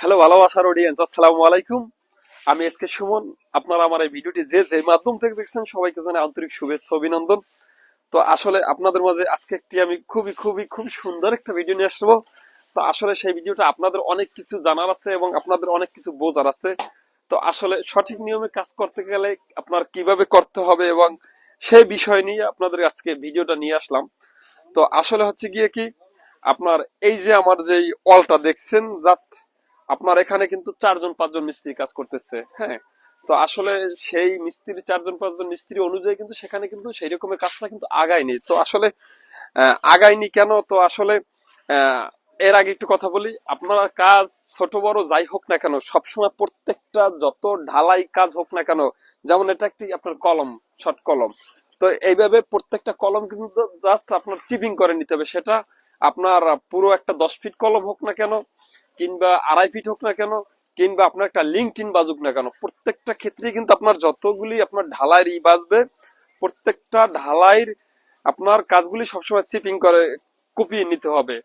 Hello ভালোবাসার audience আসসালামু আলাইকুম। আমি এসকে সুমন, আপনারা আমার এই ভিডিওটি যে যে মাধ্যম থেকে দেখছেন, সবাইকে জানাই আন্তরিক শুভেচ্ছা, অভিনন্দন। তো আসলে আপনাদের মাঝে আজকে একটি আমি খুবই খুবই খুব সুন্দর একটা ভিডিও নিয়ে আসব। তো আসলে সেই ভিডিওটা আপনাদের অনেক কিছু জানার আছে এবং আপনাদের অনেক কিছু বোঝার আছে। তো আসলে সঠিক নিয়মে কাজ করতে গেলে আপনার কীভাবে করতে হবে এবং সেই বিষয় নিয়ে আপনাদের আজকে ভিডিওটা নিয়ে আসলাম। তো আসলে হচ্ছে গিয়ে কি, আপনার এই যে আমার যে অলটা দেখছেন জাস্ট আপনার এখানে কিন্তু চারজন, পাঁচজন মিস্ত্রি কাজ করতেছে হ্যাঁ? তো আসলে সেই মিস্ত্রি, চারজন, পাঁচজন মিস্ত্রি অনুযায়ী কিন্তু সেখানে কিন্তু সেই রকমের কাজটা কিন্তু আগায়নি তো আসলে আগায়নি কেন? তো আসলে এর আগে একটু কথা বলি, আপনারা কাজ ছোট, বড় যাই হোক না কেন, সবসময় প্রত্যেকটা যত ঢালাই কাজ হোক না কেন, যেমন এটা একটি আপনার কলম, শর্ট কলম, তো এইভাবে প্রত্যেকটা কলম কিন্তু জাস্ট আপনার টিপিং করে নিতে হবে। সেটা আপনার পুরো একটা দশ ফিট কলম হোক না কেন কিংবা আড়াই ফিট হোক না কেন, কিংবা আপনার একটা লিঙ্কটিন বাজুক না কেন, প্রত্যেকটা ক্ষেত্রে কিন্তু আপনার যতগুলি আপনার ঢালাইয়ের ই বাজবে, প্রত্যেকটা ঢালাইয়ের আপনার কাজগুলি সবসময় চিপিং করে কুপিয়ে নিতে হবে।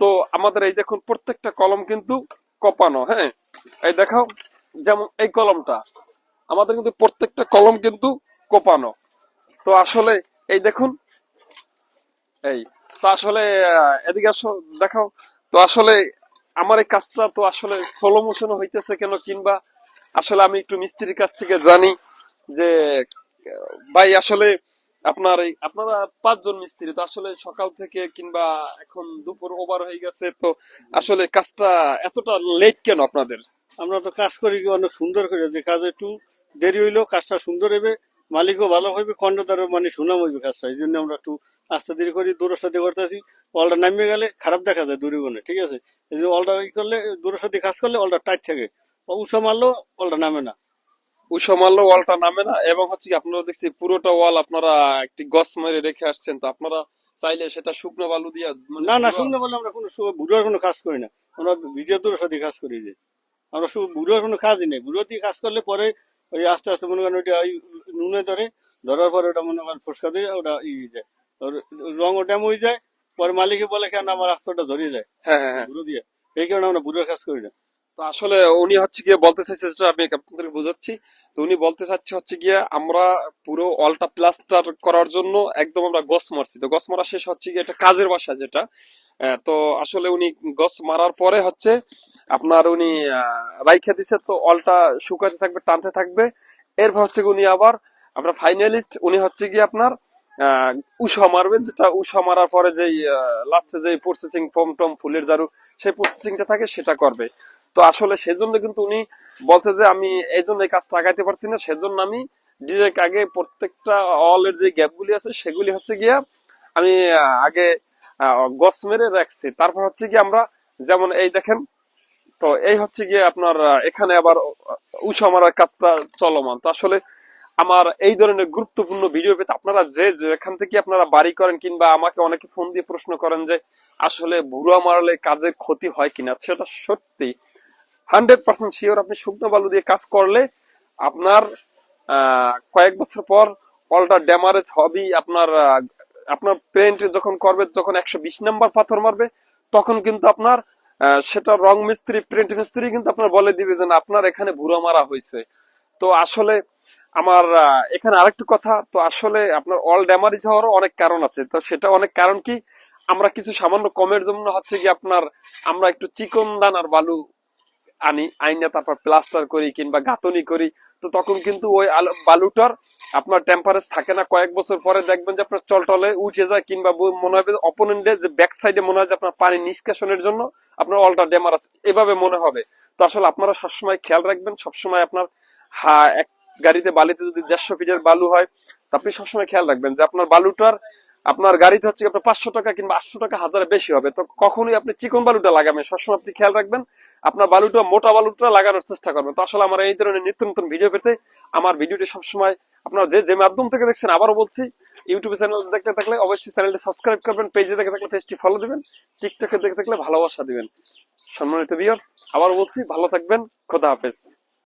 তো আমাদের এই দেখুন, প্রত্যেকটা কলম কিন্তু কপানো হ্যাঁ? এই দেখাও, যেমন এই কলমটা, আমাদের কিন্তু প্রত্যেকটা কলম কিন্তু কোপানো। তো আসলে এই দেখুন, এই, তো আসলে এদিকে আসো, দেখাও। তো আসলে আমার এই কাজটা তো আসলে সোলো মোশন হইতেছে কেন কিংবা আসলে আমি একটু মিস্ত্রির কাছ থেকে জানি যে, ভাই, আসলে আপনার এই, আপনারা পাঁচজন মিস্ত্রি, তো আসলে সকাল থেকে কিংবা এখন দুপুর ওভার হয়ে গেছে, তো আসলে কাজটা এতটা লেট কেন আপনাদের? আমরা তো কাজ করি অনেক সুন্দর করে, যে কাজ একটু দেরি হইলেও কাজটা সুন্দর হবে মালিকও ভালো হইবে খন্ডদারও মানে সুনাম হইবে কাজটা, এই জন্য আমরা একটু আস্তে দেরি করি দূরের সাথে করতেছি অলটা নামিয়ে গেলে খারাপ দেখা যায় দূরে গুনে ঠিক আছে? এই যে অলটা ই করলে দূরের সাথে কাজ করলে অলটা টাইট থাকে। উষা মারলেও অলটা নামে না। উষা মারলে ওয়ালটা নামে না এবং হচ্ছে কি আপনারা দেখছি পুরোটা ওয়াল আপনারা একটি গস মেরে রেখে আসছেন তো আপনারা চাইলে সেটা শুকনো বালু দিয়ে মানে না না শুনলে বলে আমরা কোনো বুড়োর কোনো কাজ করি না। আমরা দূরের সাথে কাজ করি যে। আমরা শুধু বুড়োর কোনো কাজই নেই। বুড়ো দিয়ে কাজ করলে পরে ওই আস্তে আস্তে মনে করেন ওইটা ওই নুনে ধরে ধরার পরে ওটা মনে করেন ফুসকা দিয়ে ওটা ই যায়। রং ওটা হয়ে যায় পরে মালিকে বলে কেন আমার রাস্তাটা ধরিয়ে যায় হ্যাঁ হ্যাঁ হ্যাঁ। বুড়ো দিয়ে। এই কারণে আমরা বুড়োর কাজ করি না তো আসলে উনি হচ্ছে গিয়ে বলতে চাইছে যেটা আমি আপনাদের বুঝাচ্ছি। তো উনি বলতে চাচ্ছে হচ্ছে গিয়ে আমরা পুরো অলটা প্লাস্টার করার জন্য একদম আমরা গস মারছি। তো গস মারা শেষ হচ্ছে গিয়ে এটা কাজের বাসা যেটা। তো আসলে উনি গস মারার পরে হচ্ছে আপনার উনি রাইখে দিছে তো অলটা শুকাতে থাকবে টানতে থাকবে। এরপর হচ্ছে উনি আবার আপনার ফাইনালিস্ট উনি হচ্ছে গিয়ে আপনার উষা মারবেন যেটা উষা মারার পরে লাস্টে প্রসেসিং ফর্ম টম, ফুলের জারু সেই প্রসেসিংটা থাকে, সেটা করবে। তো আসলে সেজন্য কিন্তু উনি বলছে যে, আমি এই জন্য এই কাজটা আগাইতে পারছি না, সেজন্য আমি ডিরেক্ট আগে প্রত্যেকটা যে গ্যাপগুলি আছে, সেগুলি হচ্ছে গিয়া আমি আগে গস মেরে রাখছি। তারপর হচ্ছে গিয়ে আমরা যেমন এই দেখেন, তো এই হচ্ছে গিয়ে আপনার এখানে আবার উষা মারার কাজটা চলমান। তো আসলে আমার এই ধরনের গুরুত্বপূর্ণ ভিডিও পেতে আপনারা যে যেখান থেকে আপনারা বাড়ি করেন কিংবা আমাকে অনেকে ফোন দিয়ে প্রশ্ন করেন যে, আসলে ভুয়া মারলে কাজে ক্ষতি হয় কিনা? সেটা সত্যি। হান্ড্রেড পার্সেন্ট শিওর আপনি শুকনো বালু দিয়ে কাজ করলে আপনার কয়েক বছর পর অলটা ড্যামারেজ হবেই। আপনার আপনার পেন্ট যখন করবে তখন একশো বিশ নাম্বার পাথর মারবে, তখন কিন্তু আপনার সেটা রং মিস্ত্রি প্রিন্ট মিস্ত্রি কিন্তু আপনার বলে দিবে যে আপনার এখানে ভুরা মারা হয়েছে। তো আসলে আমার এখানে আরেকটু কথা। তো আসলে আপনার অল ড্যামারেজ হওয়ারও অনেক কারণ আছে। তো সেটা অনেক কারণ কি? আমরা কিছু সামান্য কমের জন্য হচ্ছে কি আপনার, আমরা একটু চিকন দানার বালু আনি, আইনা তারপর প্লাস্টার করি কিংবা গাঁথনি করি। তো তখন কিন্তু ওই বালুটার আপনার টেম্পারেজ থাকে না। কয়েক বছর পরে দেখবেন যে আপনার চলটলে উঠে যায় কিংবা মনে হবে অপোনেন্টে যে ব্যাক সাইডে মনে হয় যে আপনার পানি নিষ্কাশনের জন্য আপনার অলটা ড্যামারাস এভাবে মনে হবে। তো আসলে আপনারা সবসময় খেয়াল রাখবেন, সবসময় আপনার, হা, এক গাড়িতে বালিতে যদি দেড়শো ফিটের বালু হয়, তো আপনি সবসময় খেয়াল রাখবেন যে আপনার বালুটার, আপনার গাড়িতে হচ্ছে আপনার পাঁচশো টাকা কিংবা আটশো টাকা হাজারে বেশি হবে। তো কখনোই আপনি চিকন বালুটা লাগাবেন সবসময় আপনি খেয়াল রাখবেন, আপনার বালুটা, মোটা বালুটা লাগানোর চেষ্টা করবেন। তো আসলে আমার এই ধরনের নিত্য নতুন ভিডিও পেতে আমার ভিডিওটি সবসময় আপনার যে যে মাধ্যম থেকে দেখছেন, আবারও বলছি ইউটিউবে চ্যানেল দেখতে থাকলে অবশ্যই চ্যানেলটি সাবস্ক্রাইব করবেন পেজে দেখে থাকলে পেজটি ফলো দিবেন টিকটকে দেখে থাকলে ভালোবাসা দিবেন। সম্মানিত ভিউয়ার্স আবার বলছি, ভালো থাকবেন, খোদা হাফেজ।